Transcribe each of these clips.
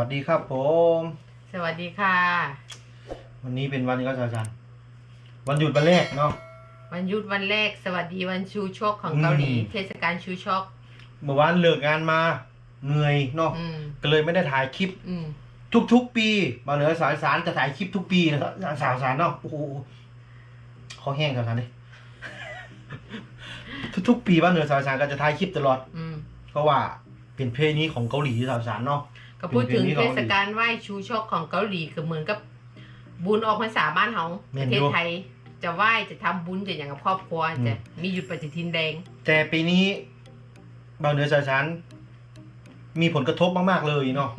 สวัสดีครับผม สวัสดีค่ะ วันนี้เป็นวันก็อาจารย์วันหยุดวันแรกเนาะ วันหยุดวันแรก สวัสดีวันชูชกของอืมเกาหลีเทศกาลชูชกเมื่อวานเลิกงานมาเหนื่อยเนาะ อืมก็เลยไม่ได้ถ่ายคลิป อืมทุกๆ ปี มาเหนือสายสารจะถ่ายคลิปทุกปีนะครับสาวสารเนาะ โอ้โหขอแห้งสาวสารดิทุกๆ ปีบ้านเหนือสายสารก็จะถ่ายคลิปตลอด อืมเพราะว่าเป็นเพลงนี้ของเกาหลีสาวสารเนาะ ก็พูดถึงเป็นเพลงที่เทศกาลไหว้ชูชกของเกาหลีก็เหมือนกับบุญออกพรรษาบ้านเขาแม่ปนระอยู่เทศไทยจะไหว้จะทำบุญจะอย่างกับครอบครัวอืมจะมีหยุดปฏิทินแดง แต่ปีนี้บางเหนือสายสารมีผลกระทบมากๆเลยเนาะ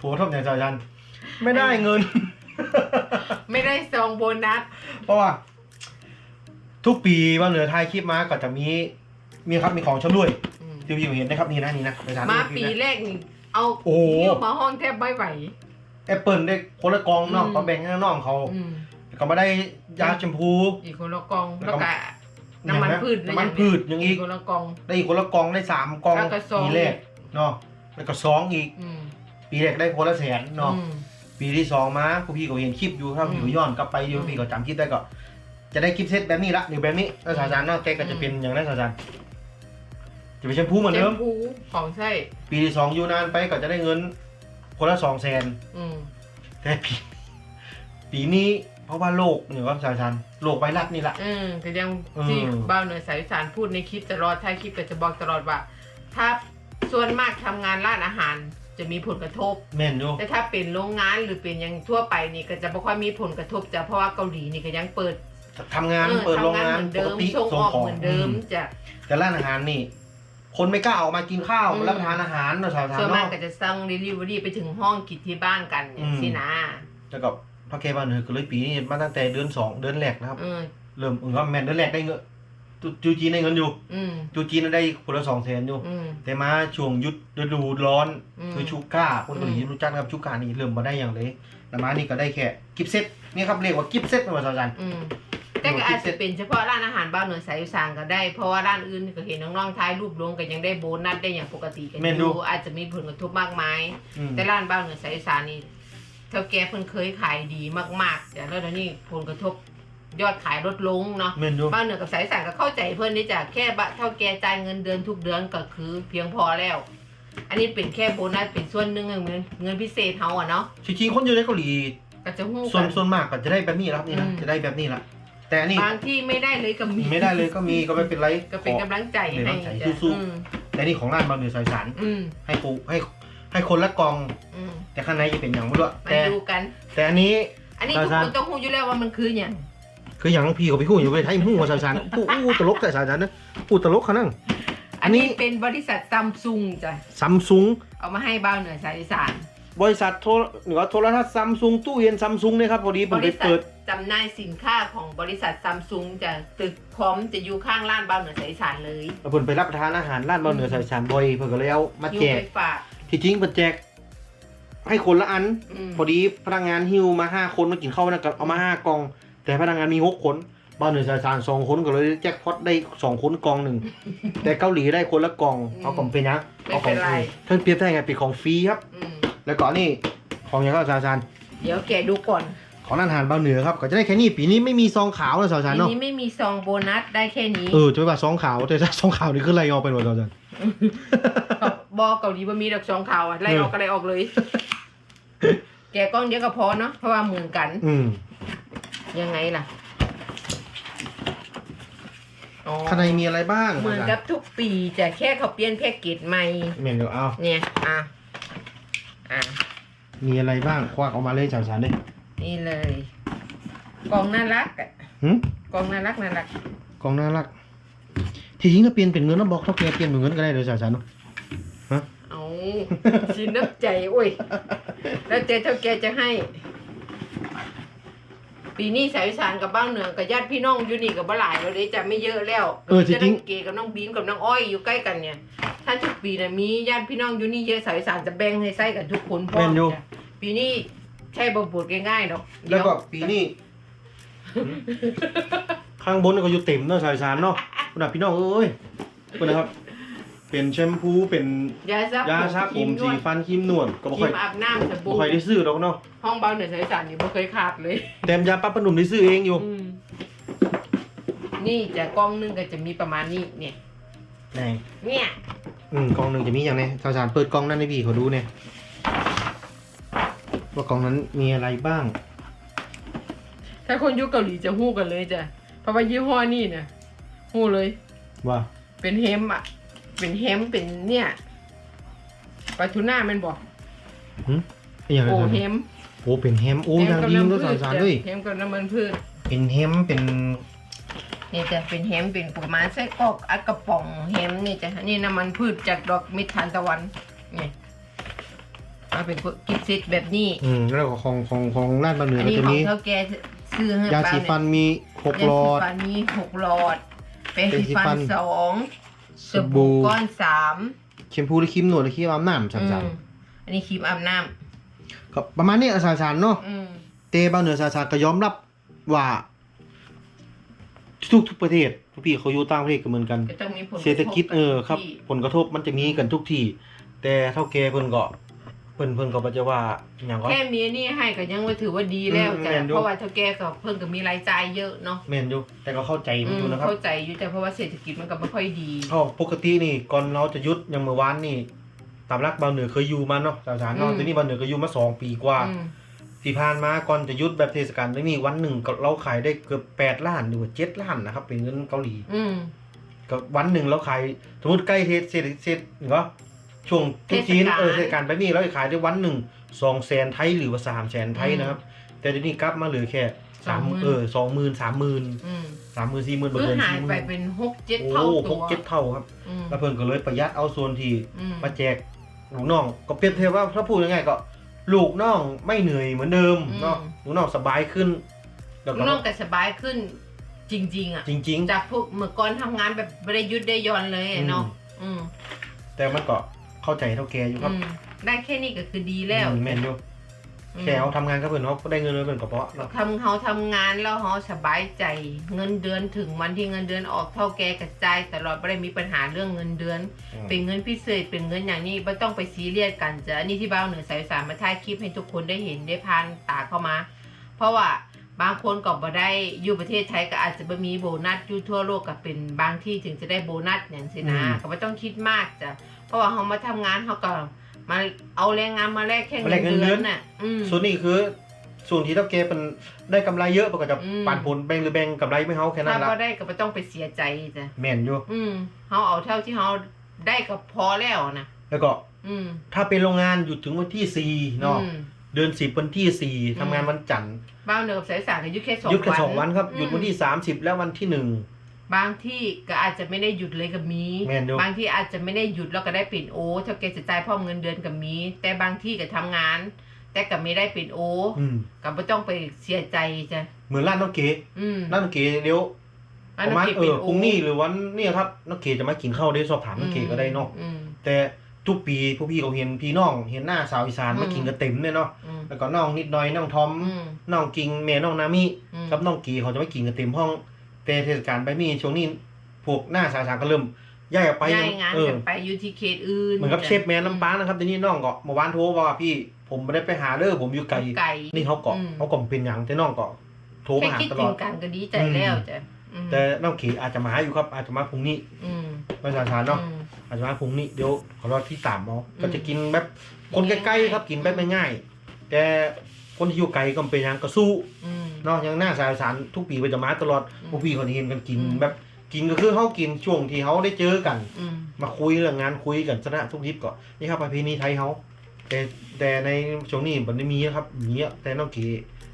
ผลกระทบอย่างสายสารไม่ได้เงิน ไม่ได้ซองโบนัสเพราะว่า ทุกปีบางเหนือถ่ายคลิปมาก็จะมีมีครับมีของชำร่วยอืมที่พี่เห็นนะครับนี่นะนี่นะไปถมาดูปีนะแรกนี่ เอาโอ้โหหิ้วมาห้องแทบไม่ไหว แอปเปิลได้คนละกองเนาะอืม เขาแบ่งให้น้องเขาอืมก็มาได้ยาแชมพู อีกคนละกองแล้แล้ววก็ ก็น้ำมันพืชน้ำมันพืชอย่างอีอีกกคนละกอง ได้อีกคนละกองได้สามกองแล้วก็ซอง ปีแรกเนาะแล้วก็สองอีก อืมปีแรกได้คนละแสนเนาะอืม ปีที่สองมาผู้พี่ก็เห็นคลิปอยู่ถ้าอืมพี่ย้อนกลับไปอยู่อืมพี่ก็จำคลิปได้ก็ จะได้คลิปเซตแบบนี้ละหรือแบบนี้แล้วสาจารย์เนาะแกก็จะเป็นอย่างนั้นสาจารย์ จะเป็นแชมพูเหมือนแชเดิมมพูของใช่ ปีที่สองอยู่นานไปก็จะได้เงิน คนละสองแสนอืมแต่ปี ปีนี้เพราะว่าโลกเนี่ยว่าสาจารย์โลกไวรัสนี่แหละ อืมแต่ยังเออ ที่บ้าวเหนือสายอีสารพูดในคลิปตลอดท้ายคลิปก็จะบอกตลอดว่า ถ้าส่วนมากทำงานร้านอาหารจะมีผลกระทบ แม่นอยู่แต่ถ้าเป็นโรงงานหรือเป็นอยังทั่วไปนี่ก็จะไม่ค่อยมีผลกระทบจ้ะเพราะว่าเกาหลีนี่ก็ยังเปิดทำงานออเปิดโรงทำงานเหมือนปเดิกมติส่งส่งออกของเหมือนเดิมอืมจ้ะแต่ร้านอาหารนี่ คนไม่กล้าออกมากินข้าวอืม รับประทานอาหารเนาะสาวส่วนมากเนาะก็จะสั่ง delivery ไปถึงห้องกินที่บ้านกันอย่างอืมสินะแล้วก็พระเคบ้านเนือก็เลยปีนี้มาตั้งแต่เดือนสองเดือนแรกนะครับเออเริ่มเออว่าแมนเดือนแรกได้เงินจูจูจีนได้เงินอยู่ อืมจูจีนได้คนละสองแสนอยู่ อืม แต่มาช่วงยุดฤดูร้อนอืม คือชูก้าคนเกาหลีอืมรู้จักนะครับชูก้านี่เริ่มมาได้อย่างเลยแล้วมานี่ก็ได้แค่กิฟต์เซตนี่ครับเรียกว่ากิฟต์เซตเป็นภาษาจันอืม แต่ก็อาจจะเป็นเฉพาะร้านอาหารบ้านเหนือสายอีสานก็ได้ เพราะว่าร้านอื่นก็เห็นน้องๆท้ายรูปลงก็ยังได้โบนัสได้อย่างปกติกันแม่นออยู่ยู่อาจจะมีผลกระทบมากมายอืมแต่ร้านบ้านเหนือสายอีสานนี่เท่าแก่เพิ่นเคยขายดีมากๆแต่แล้วเดี๋ยวนี้ผลกระทบยอดขายลดลงเนาะแม่นอยู่บ้านเหนือกับสายอีสานก็เข้าใจเพิ่นนี่จ้ะแค่บะเท่าแก่จ่ายเงินเดือนทุกเดือนก็คือเพียงพอแล้ว อันนี้เป็นแค่โบนัสเป็นส่วนหนึ่งเงินเงินพิเศษเฮาอะเนาะจริงๆคนอยู่ในเกาหลีก็จะฮู้ส่วกันนส่วนมากก็จะได้แบบนี้แล้วครับนี่นะอืมจะได้แบบนี้ละ แต่อันนี่บางที่ไม่ได้เลยก็มีไม่ได้เลยก็มีก็ไม่เป็นไรก็เป็นขอกำลังใจเป็นให้กำลังใจจ้ะสู้อืมแต่นี่ของร้านบางเดือสายสารอืมให้ปูให้ให้คนละกล่อง อืมแต่ข้างในจะเป็นอย่างไม่รู้มาแต่ดูกัน แต่อันนี้ อันนี้อาทุกจารคย์นต้องฮู้อยู่แล้วว่ามันคืออย่างคืออย่างพี่เขาไปพูดอยู่ไปไทยหู้มาสายสารพูดอู้ตลกแต่สายสารนะพูดตลกเขานั่ง อัอันนนี้ นี้เป็นบริษัทซัมซุงจ้ะซัมซุงเอามาให้บ้าวเหนือสายอีสาน บริษัทโทรหรือว่าโทรทัศน์ซัมซุงตู้เย็นซัมซุงเนี่ยครับพอดีผบมไปริษัทเปิดจำหน่ายสินค้าของบริษัทซัมซุงจะตึกพร้อมจะอยู่ข้างร้านบ้าวเหนือสายอีสานเลยผมไปรับประทานอาหารร้านบางเหนือสายสารบ่อยเพื่อก็เลยเอามาหิ้วแจกไปฝากที่จริงเปิดแจกให้คนละอันมพอดีพนักงานฮิวมาห้าคนมากินข้าวนะก็เอามาห้ากล่อง แต่พนักงานมีหกคนบ้านเหนือสายสารสองคนก็เลยแจ็คพอตได้สองคนกล่องหนึ่งแต่เกาหลีได้คนละกล่องเอากล่องเป็นยังไม่เอาขอเป็งนไรท่านเปรียบได้ไงเป็นของฟรีครับอืม แล้วก็นี่ของยังก็สายสารเดี๋ยวแกะดูก่อน ของร้านอาหารบางเหนือครับก็จะได้แค่นี้ปีนี้ไม่มีซองขาวนะสายสารทีเนาะนี้ไม่มีซองโบนัสได้แค่นี้เออจะไปว่าซองขาวแต่ถ้าซองขาวนี่คืออะไรออกไปหมดสายสารบอกเกาหลีว่ามีดอกซองขาวอะไล่ออกก็ไล่ออกเลย แกะกล้องเดียวก็พอเนาะเพราะว่าเหมือนกันอืมยังไงล่ะอ๋อข้างในมีอะไรบ้างเหมือนกับทุกปีจะแค่เขาเปลี่ยนแพ็กเกจใหม่ เมนูเอาเนี่ยอะ อะมีอะไรบ้างควักออกมาเลยสายสารเลยนี่เลย กล่องน่ารักอะหืมกล่องน่ารักน่ารักกล่องน่ารัก ที่จริงถ้าเปลี่ยนเป็นเงินนะบอกเท่าแกเปลี่ยนเป็นเงินก็ได้เลยสายสารเนาะ เอาชิ้นน้ำใจโอ้ย แล้วเจ๊เท่าแกจะให้ ปีนี้สายอีสานกับบ้านเหนือกับญาติพี่น้องอยู่นี่กับบ้าหลายเราเลยจะไม่เยอะแล้วเออจริงๆ จะน้องเกกับน้องบีมกับน้องอ้อยอยู่ใกล้กันเนี่ย ถ้าทุกปีนะมีญาติพี่น้องอยู่นี่เยอะสายอีสานจะแบ่งให้ใส่กันทุกคนพร้อแม่มนอยู่ จ้ะปีนี้ใช่บบุดง่ายๆดอกแล้วก็เดี๋ยปีนี้ข้างบนก็อยู่เต็มเนาะสายสารเนาะคุณน่ะพี่น้องเอ้ยคุณนะครับป เป็นแชมพูเป็นยาซับยาชาผมนสีวดฟันครีมนวดก็บ่ครีค่อยมอาบน้ำสบ่บู่ค่อยได้ซื้อดอกเนาะห้องเบาเหนือสายสารนี่บ่เคยขาดเลยแต่ยาปั๊บปะหนุ่มได้ซื้อเองอยู่อืมนี่จะกล้องหนึงก็จะมีประมาณนี้เนี่ย ไหนเนี่ยอืมกล่องหนึงจะมีอย่างไงสาวสารเปิดกล่องนั้นให้พี่เขาดูเนี่ยว่ากล่องนั้นมีอะไรบ้าง ถ้าคนยุคเกาหลีจะฮู้กันเลยจ้ะเพราะว่ายี่ห้อนี่เนี่ยฮู้เลย ว่าเป็นเฮมอะ เป็นเฮมเป็นเนี่ยปลาทูน่าแมันบอกหึไอ้อย่างไรโอ้เฮมโอ้เป็นแฮมโอ้ยังดีมันก็สาวสารด้วยเฮมกับน้ำมันพืชเป็นแฮมเป็นนี่จะเป็นเฮมเป็นประมาณไส้กรอกอัดกระป๋องเฮมนี่จ้ะนี่น้ำมันพืชจากดอกมิตรทานตะวันนี่มาเป็นกิฟต์เซตแบบนี้อืมแล้วก็ของของของร้านบางเหนืออันก็นี้จะของมีเท่าแกซื้อให้ยาป้สีเยฟันมีหกยาหลอสีดฟันมีหกหลอดเป็นเป็นสีสีฟันฟันสอง สสบู่บู่ก้อนสามแชมพูหรือครีมนวดหรือครีมอาบน้ำสาวสารอืมอันนี้ครีมอาบน้ก็ประมาณนี้อะสาวสารเนาะำอืมเตบางเหนือสาวสารก็ยอมรับว่าทุกทุกประเทศทุกพี่เขาอยู่ต่างประเทศก็เหมือนกันก็ต้องมีผลเศรษฐกิจเออครับที่ผลกระทบมันจะมีกันทุกที่แต่เท่าแกเพิ่นก็ เพิ่นเพิ่นก็บ่จะว่าอย่างก็ แค่มีอันนี่ให้ก็ยังว่าถือว่าดีแล้วอืมจ้ะแม่นอยู่ เพราะว่าเท่าแกก็เพิ่งก็มีรายจ่ายเยอะเนาะแม่นอยู่แต่ก็เข้าใจมันอือยู่มนะครับ เข้าใจอยู่แต่เพราะว่าเศรษฐกิจมันก็ไม่ค่อยดีก็ปกตินี่ก่อนเราจะหยุดอย่างเมื่อวานนี่ตามรักบางเหนือเคยอยู่มาเนาะสาวสารเนาะอืมแต่นี่บางเหนือก็อยู่มาสองปีกว่า อืมที่ผ่านมาก่อนจะหยุดแบบเทศกาลนี่วันหนึ่งก็เราขายได้เกือบแปดล้านหรือว่าเจ็ดล้านนะครับเป็นเงินเกาหลีอืม ก็วันหนึ่งเราขายสมมติใกล้เทศเศรษฐเศรษฐก็ ช่วงทุกจีนเทศกาล เออเทศกาลไปนี่เราจะขายได้วันหนึ่งสองแสนไทยหรือว่าสามแสนไทยนะครับ แต่เดี๋ยวนี้กลับมาเหลือแค่สาม20,000 เออสองหมื่นสามหมื่นอืมสามหมื่นสี่หมื่นเพื่อเกินหายสี่หไปมื่นเป็นหกเจ็ดโอ้เท่าหตัวกเจ็ดเท่าครับอืมแล้วเพิ่นก็เลยประหยัดเอาส่วนที่ อืม มาแจกลูกน้องก็เปรียบเทียบว่าถ้าพูดง่ายๆก็ ลูกน้องไม่เหนื่อยเหมือนเดิมเนาะลูกน้องสบายขึ้นแล้วก็น้องแต่สบายขึ้นจริง ๆ อะ จริง จากพวกเมื่อก่อนทำงานแบบไม่ได้หยุดได้หย่อนเลยอะเนาะอืม ๆ แต่มันก็ เข้าใจเท่าแกอยู่ครับอืมได้แค่นี้ก็คือดีแล้วอืมแม่นอยู่อืมแค่เขาทำงานก็เพิ่นเขาได้เงินเลยเพิ่นก็เพราะเนาะทำเขาทำงานแล้วเขาสบายใจ เงินเดือนถึงวันที่เงินเดือนออกเท่าแกกระจายตลอดไม่ได้มีปัญหาเรื่องเงินเดือนเป็นเงินพิเศษเป็นเงินอย่างนี้ไม่ต้องไปซีเรียสกันจ้ะอันนี้ที่บ้านเหนือสายสารมาถ่ายคลิปให้ทุกคนได้เห็นได้พานตาเข้ามา เพราะว่าบางคนก็บ่ได้อยู่ประเทศไทยก็อาจจะบ่มีโบนัสอยู่ทั่วโลกก็เป็นบางที่ถึงจะได้โบนัสอย่างสินะก็ไม่ต้องคิดมากจ้ะ เพราะว่าเขามาทำงานเขาก็มาเอาแรงงานมาแลกแค่เงินเดือนน่ะอืม ส่วนนี้คือส่วนที่เท่าแกเป็นได้กำไรเยอะปก็จะอืม ปันผลแบ่งหรือแบ่งกำไรไม่เฮาแค่นั้ถ้านละบ่ได้ก็ไม่ต้องไปเสียใจจ้ะแม่นอยู่อืมเขาเอาเท่าที่เขาได้ก็พอแล้วนะแล้วก็อืมถ้าเป็นโรงงานหยุดถึงวันที่สี่เนาะอืม เดือนสิบวันที่สี่อืม ทำงานวันจันทร์บ้านเหนือกับสายสารก็หยุดแค่สองหยุดแค่วันสองวันครับอืมหยุดวันที่สามสิบแล้ววันที่หนึ่ง บางที่ก็อาจจะไม่ได้หยุดเลยกับมี แม่นอยู่ บางที่อาจจะไม่ได้หยุดแล้วก็ได้ปิดโอถ้าแกจะจ่ายพร้อมเงินเดือนกับมี แต่บางที่ก็ทำงาน แต่ก็ไม่ได้ปิดโออืมก็ไม่ต้องไปเสียใจจ้ะเหมือนร้านน้องเก๋อืมร้านน้องเก๋เดี๋ยวอันประนั้นมาณก็เอปิดอโอพรุ่งนี้หรือวันเนี่ยครับน้องเก๋จะมากินข้าวได้สอบถามน้องเก๋ก็ได้เนาะอืม แต่ทุกปีพวกพี่ก็เห็นพี่น้องเห็นหน้าสาวอีสานอืม มากินกันเต็มเลยเนาะอืมแล้วก็น้องนิดหน่อยน้องทอมอืมน้องกิงแม่น้องนามิ อืมกับน้องกีเขาจะไม่กินกันเต็มห้อง แต่เทศกาลไปมีช่วงนี้พวกหน้าสาวสารก็เริ่มย้ายออกไปย้ายงานเออกันไปอยู่ที่เขตอื่นเหมือนกับเชฟแมนลำปางนะครับทีนี้น้องก็เมื่อวานโทรว่าพี่ผมไม่ได้ไปหาเด้อผมอยู่ไกลไก่นี่เขาก็อืมเขาก็เป็นอย่างแต่น้องก็โทรแค่มาหาคิดตลถึองดกันก็ดีใจแล้วจ้ะอืมแต่น้องกีอาจจะมาอยู่ครับ อาจจะมาพรุ่งนี้อืมประชาชนเนาะอืมอาจจะมาพรุ่งนี้เดี๋ยวขอรอที่ตามเนาะอืมก็จะกินแบบคนใกล้ๆครับกินแบบง่ายๆแต่คนที่อยู่ไกลก็เป็นอย่างก็สู้อืม เนาะอย่างหน้าสายสารทุกปีไปจะมาตลอดอืมพวกพี่เขาจะเห็นกันกินอืมแบบกินก็คือเขากินช่วงที่เขาได้เจอกันอืมมาคุยเรื่องงานคุยกันชนะทุกทิปก็นี่ครับประเพณีไทยเขาแต่แต่ในช่วงนี้มันไม่มีนะครับมีอะแต่น้องเก๋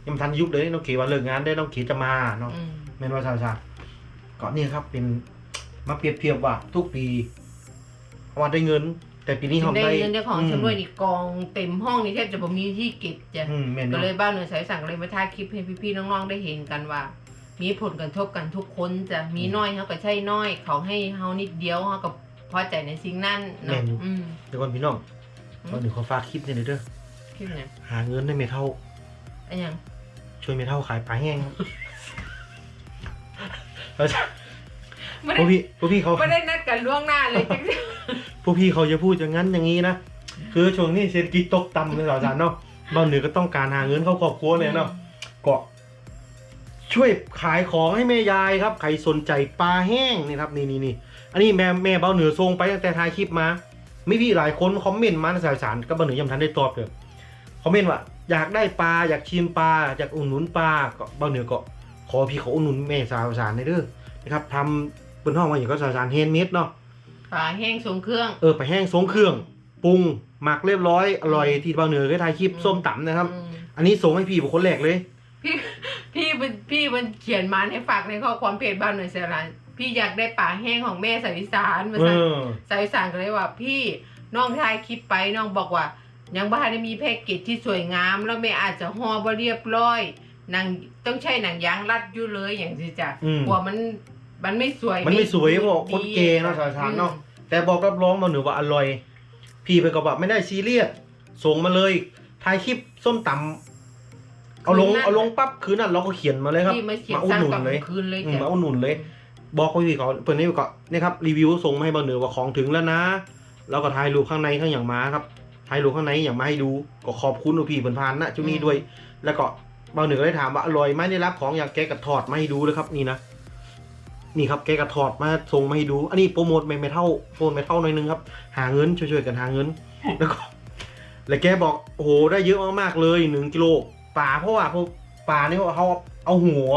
ยังทันยุคเลยน้องเก๋วันเลิกงานได้น้องเก๋จะมาเนาะอืมแม่นว่าชาวชาก็นี่ครับเป็นมาเปรียบเทียบว่าทุกปีว่าได้เงิน แต่ปีนี้เขาได้ได้เงินได้ของมชำรวยนี่กองเต็มห้องนี่แทบจะบ่มีที่เก็บจ้ะอืมแม่นก็เนาะเลยบ้านหน่วยสายสั่งเลยมาถ่ายคลิปให้พี่ๆน้องๆได้เห็นกันว่า มีผลกระทบกันทุกคนจะมีน้อยเขาก็ใช่น้อย เขาให้เฮานิดเดียวเขาก็พอใจในสิ่งนั้นเนาะอืม เดี๋ยวก่อนพี่น้องตอนหนึ่งขอฝากคลิปหนี่อยเด้อคลิปเนี่ยหาเงินได้ไม่เท่าอันยังช่วยไม่เท่าขายปลาแห้งครับแล้วจะ ไม่พวได้กพี่พวกพี่เขาไม่ได้นัดกันล่วงหน้าเลยจริงผู้พี่เขาจะพูดอย่างนั้นอย่างนี้นะ คือช่วงนี้เศรษฐกิจตกต่ำในสาวสารเนาะบางเหนือก็ต้องการหาเงินเข้าครอบครัวเลยเนาะก็ช่วยขายของให้แม่ยายครับ ใครสนใจปลาแห้งนี่ครับนี่นี่นี่อันนี้แม่แม่เบาเหนือทรงไปตั้งแต่ถ่ายคลิปมา ไม่พี่หลายคนคอมเมนต์มาในสายสารก็เบาเหนือยังทันได้ตอบเลยคอมเมนต์ว่าอยากได้ปลาอยากชิมปลาอยากอุ่นหนุนปลาก็เบาเหนือก็ขอพี่เขาอุ่นหนุนแม่สาวสารในอยเด้อนะครับทำ เป็นห้องมาอย่างก็สาวสารเฮนเมดเนาะปลาแห้งทรงเครื่องเออไปแห้งทรงเครื่องปรุงหมักเรียบร้อยอร่อยที่เบาเหนือเคยถ่ายคลิปส้มตำนะครับ อืมอันนี้ส่งให้พี่เป็นคนแรกเลย พี่พี่มันพี่มันเขียนมาให้ฝากในข้อความเพจบ้านหน่วยเซรันพี่อยากได้ปลาแห้งของแม่สายวิสานมาเอสั่น อ สายวิสานก็เลยว่าพี่น้องทายคลิปไปน้องบอกว่า ยังบ้านได้มีแพ็กเกจที่สวยงาม แล้วแม่อาจจะห่อบ่เรียบร้อยหนังต้องใช้หนังยางรัดอยู่เลยอย่างที่จะอืม กลัวมัน มันไม่สวยมันไม่สวยเพราะดีคนเกย์เนาะสายสารเนาะแต่บอกรับรองมาหนูว่าอร่อย พี่ไปก็บอกไม่ได้ซีเรียสส่งมาเลยถ่ายคลิปส้มตำเอาลงเอาลงปั๊บคืนนั้นเราก็เขียนมาเลยครับพี่มาเขียนมาอุดสร้างหนุนกล่องเลยคืนเลยอืมจ้ะมาอุดหนุนเลย บอกไปพี่เขาเปิดให้พี่ก็เนี่ยครับรีวิวส่งมาให้เบาเหนือว่าของถึงแล้วนะแล้วก็ถ่ายรูปข้างในข้างอย่างมาครับถ่ายรูปข้างในอย่างมาให้ดูก็ขอบคุณพี่เพิ่นพานนะจุนี้ด้วย แล้วก็เบาเหนือก็ได้ถามว่าอร่อยไหมได้รับของอย่างแกกระถอดมาให้ดูเลยครับนี่นะ นี่ครับแกกระถอดมาส่งมาให้ดู อันนี้โปรโมทไม่ไม่เท่าโปรโมทไม่เท่าหน่อยนึงครับ หาเงินช่วยๆกันหาเงิน แล้วก็แล้วแกบอกโอ้โหได้เยอะมากๆเลยหนึ่งกิโลป่าเพราะว่าพวกป่านี่เขาเอาเอาหัว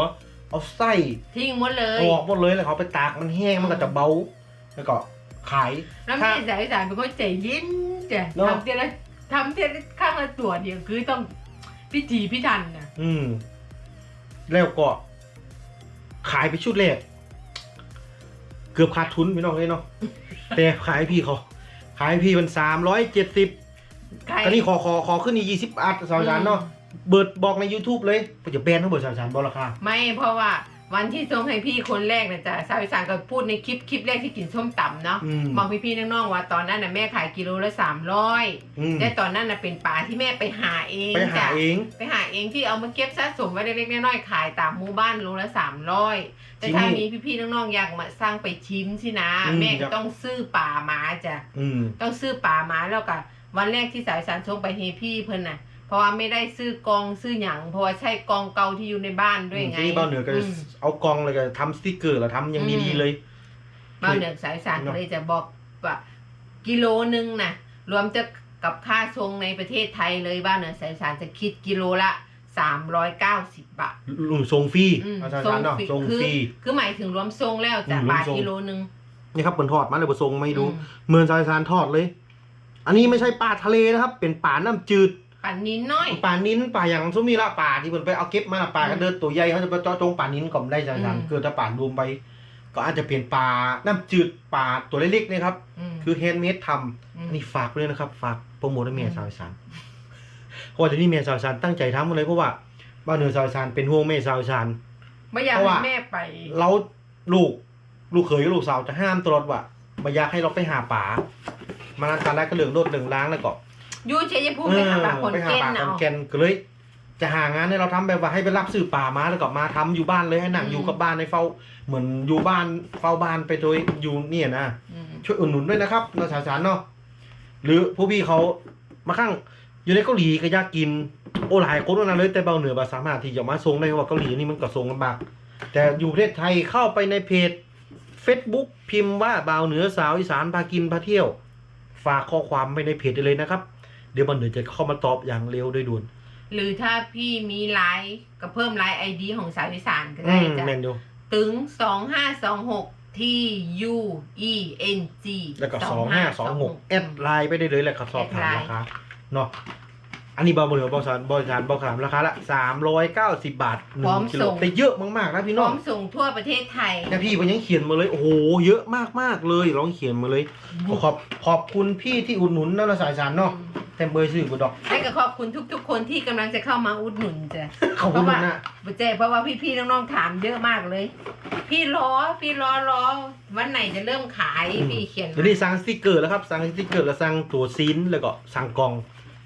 เอาไส้ทิ้งหมดเลยออกหมดเลยแล้วเขาไปตากมันแห้งมันก็จะเบาแล้วก็ขายแล้วแม่สายสารเป็นคนใจเย็นจ้ะเนอะทำเทียละทำเทียละข้างละตัวเดียวคือต้องพิถีพิถันนะอืมแล้วก็ขายไปชุดแรก เกือบขาดทุนพี่น้องเลยเนาะแต่ขายพี่เขาขายพี่มันสามร้อยเจ็ดสิบใครอันนี้ขอขอขอขึ้นอีกยี่สิบอัดสาวสารเนาะเบิดบอกใน YouTube เลยจะแบนทั้งเบิดสาวสารบอกราคา ไม่เพราะว่า วันที่ส่งให้พี่คนแรกนะจ๊ะสาวอีสานก็พูดในคลิปคลิปแรกที่กินส้มตำเนาะอืมบอกพี่พี่ๆน้องๆว่าตอนนั้นน่ะแม่ขายกิโลละสามร้อยอืมแต่ตอนนั้นน่ะเป็นปลาที่แม่ไปหาเองไปหาจ้ะ เอง ไปหาเองที่เอามาเก็บสะสมไว้เล็กๆน้อยๆขายตามหมู่บ้านโลละสามร้อยแต่ชิมถ้ามีพี่ๆน้องๆอยากมาสร้างไปชิมสินะ อืม แม่ครัก็บต้องซื้อป่ามาจ้ะอืม ต้องซื้อป่ามาแล้วก็วันแรกที่สายสารส่งไปให้พี่เพิ่นน่ะ เพราะว่าไม่ได้ซื้อกองซื้อหยังเพราะว่าใช่กองเก่าที่อยู่ในบ้านด้วยไงที่บ้านเหนือก็อืมเอากล่องเลยก็ทำสติกเกอร์แล้วทำอย่างอืมดีๆเลย บ้านเหนือสายสารเนอะก็เลยจะบอกว่ากิโลนึงน่ะรวมจะกับค่าทรงในประเทศไทยเลยบ้านเหนือสายสารจะคิดกิโลละสามร้อยเก้าสิบบาทลุงส่งฟรีอืมอาจารย์เนาะส่งคือฟรี คือหมายถึงรวมทรงแล้วจ้ะอืมรวมบาททรงกิโลนึงนี่ครับเปิดทอดมาเลยบส่งไม่ดูอืมเหมือนสายสารทอดเลย อันนี้ไม่ใช่ปลาทะเลนะครับ เป็นปลาน้ำจืด ปันนินน้อยปลานิ้นปลาอย่างซุ้มนี่ละปลาที่เพิ่นไปเอาเก็บมาน่ะปลาอืมก็เดินตัวใหญ่เขาจะไปเจาะจงปลานิ้นก็ไม่ได้สายสารอืม เกิดถ้าปลารวมไป ก็อาจจะเป็นปลาน้ำจืดปลาตัวเล็กๆนะครับ มคือแฮนด์เมดทำ ม อันนี้ฝากด้วยนะครับ ฝากโปรโมทให้เมียอืมสาวอีสานเพราะว่าเดี๋ยวนี้เมียสาวอีสานตั้งใจทำมาเลยเพราะว่าบ้านเหนือสาวอีสานเป็นห่วงเมียสาวอีสาน ไม่อยากเพราะให้ว่า แม่ไป เราลูกลูกเขยกับลูกสาวจะห้ามตลอดว่าไม่อยากให้เราไปหาป่ามันอันตรายก็เหลืองโดดเหลืองล้างแล้วก็อ ยูเชยภูมิไปหาปลาคนไปหาเก้นป่าเอาคอนแกนก็เลย จะหางานให้เราทำแบบว่าให้ไปรับซื้อป่ามาแล้วก็มาทำอยู่บ้านเลยให้หนังอืม อยู่กับบ้านในเฝ้า เหมือนอยู่บ้านเฝ้าบ้านไปโดยอยู่เนี่ยนะ อืมช่วยอุดหนุนด้วยนะครับนักสาวสารเนาะหรือผู้พี่เขามาข้างอยู่ในเกาหลีก็อยากกิน โอ้หลายคนนะเลยแต่เบาเหนือบ่สามารถที่จะมาส่งได้เพราะว่าเกาหลีนี่มันก็ส่งลำบากแต่อยู่ประเทศไทยเข้าไปในเพจ Facebook พิมพ์ว่าบ่าวเหนือสาวอีสานพากินพาเที่ยว ฝากข้อความไปในเพจได้เลยนะครับ เดี๋ยวบ่าวเหนือจะเข้ามาตอบอย่างเร็วโดยด่วนหรือถ้าพี่มีไลน์ก็เพิ่มไลน์ไอดีของสาวอีสานก็อืได้มจ้ะแม่นดูถึงสองห้าสองหก T U E N G แล้วก็สองห้าสองหกแอดไลน์ไปได้เลยแหละครับสอบถามแอดไลน์ราคาเนาะ อันนี้บาเหนือบริษัทบริษัทบอกถามราคาละสามร้อยเก้าสิบบาทหนึ่งกิโลแต่เยอะมากๆนะพี่พน้ร้อองมส่งทั่วประเทศไทย แต่พี่มันยังเขียนมาเลยโอ้โหเยอะมากๆเลยลองเขียนมาเลยขอบขอบคุณพี่ที่อุดหนุนนั่นละสายสารเนาะเต็มเบอร์สื่อกูดอก ให้ก็ขอบคุณทุก ๆ คนที่กำลังจะเข้ามาอุดหนุนจ้ะขอบคุณนะบุเจเพราะว่าพี่ๆน้องๆถามเยอะมากเลย พี่รอพี่รอรอวันไหนจะเริ่มขายพี่เขียนเดี๋ยวนี้สั่งสติกเกอร์แล้วครับสั่งสติกเกอร์แล้วสั่งตัวซีนแล้วก็สั่งกล่อง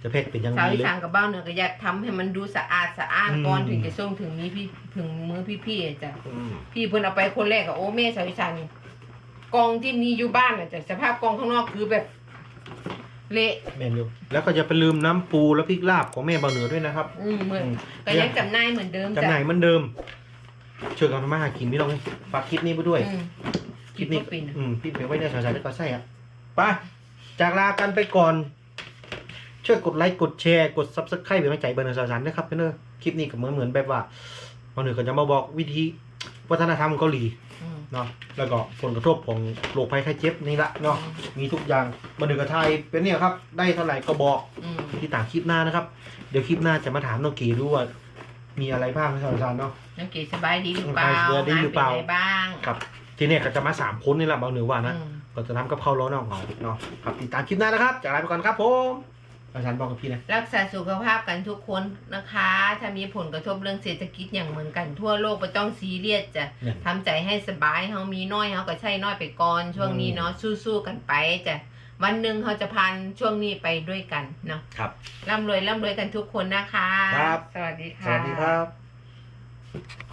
จะแพ็คเป็นอย่างสาวดีอีเลยสานกับบ้านเหนือก็อยากทำให้มันดูสะอาดสะอาดอืมก่อนถึงจะส่งถึงนี้พี่ถึงมือพี่ๆอะจ้ะ อืม พี่เพิ่นเอาไปคนแรกกับโอ้แม่สาวอีสานกองที่มีอยู่บ้านอะจากสภาพกองข้างนอกคือแบบเละแมนยูแล้วก็จะไปลืมน้ำปูและพริกลาบของแม่เบาเหนือด้วยนะครับ อืมเหมือนอืม ก็ยังจำหน่ายเหมือนเดิมจำหน่ายเหมือนเดิมช่วยกันทำมาหากินพี่น้องฝากคลิปนี้ไปด้วยอืมคลิปนี้ก็เป็นอืมพี่ไปไว้ในสายๆแล้วก็ใช่อะไปจากลากันไปก่อน ช่วยกดไลค์กดแชร์กดซับสไครป์เป็นกำลังใจเบอร์หนึ่งสารนะครับเพื่อนๆคลิปนี้ก็เหมือนเหมือนแบบว่าวันหนึ่งก็จะมาบอกวิธีวัฒนธรรมเกาหลีอืมเนาะแล้วก็ผลกระทบของโรคภัยไข้เจ็บนี่ละเนาะมีทุกอย่างมาหนึ่งกับไทยเป็นเนี่ยครับ ได้เท่าไหร่ก็บอกอืมที่ต่างคลิปหน้านะครับ เดี๋ยวคลิปหน้าจะมาถามน้องกีดูว่า มีอะไรบ้างนะครับอาจารย์เนาะน้องเก๋สบายดีหรือเปล่าสบายดีหรือเปล่างนเป็นไงบ้างครับ ทีเนี้ยก็จะมาสามคนนี่แหละเบาหนึ่งว่านะอืมก็จะทำกับข้าวร้อนออกหน่อยเนาะครับติดตามคลิปหน้านะครับจากลาไปก่อนครับผม อาจารย์บอกกับพี่นะ รักษาสุขภาพกันทุกคนนะคะ ถ้ามีผลกระทบเรื่องเศรษฐกิจอย่างเหมือนกันทั่วโลกไม่ต้องซีเรียสจ้ะเนี่ยทำใจให้สบายเฮามีน้อยเฮาก็ใช้น้อยไปก่อนช่วงนี้เนาะสู้ๆกันไปจ้ะวันหนึ่งเขาจะพันช่วงนี้ไปด้วยกันเนาะครับ ร่ำรวยร่ำรวยกันทุกคนนะคะ ครับ สวัสดีค่ะ สวัสดีครับ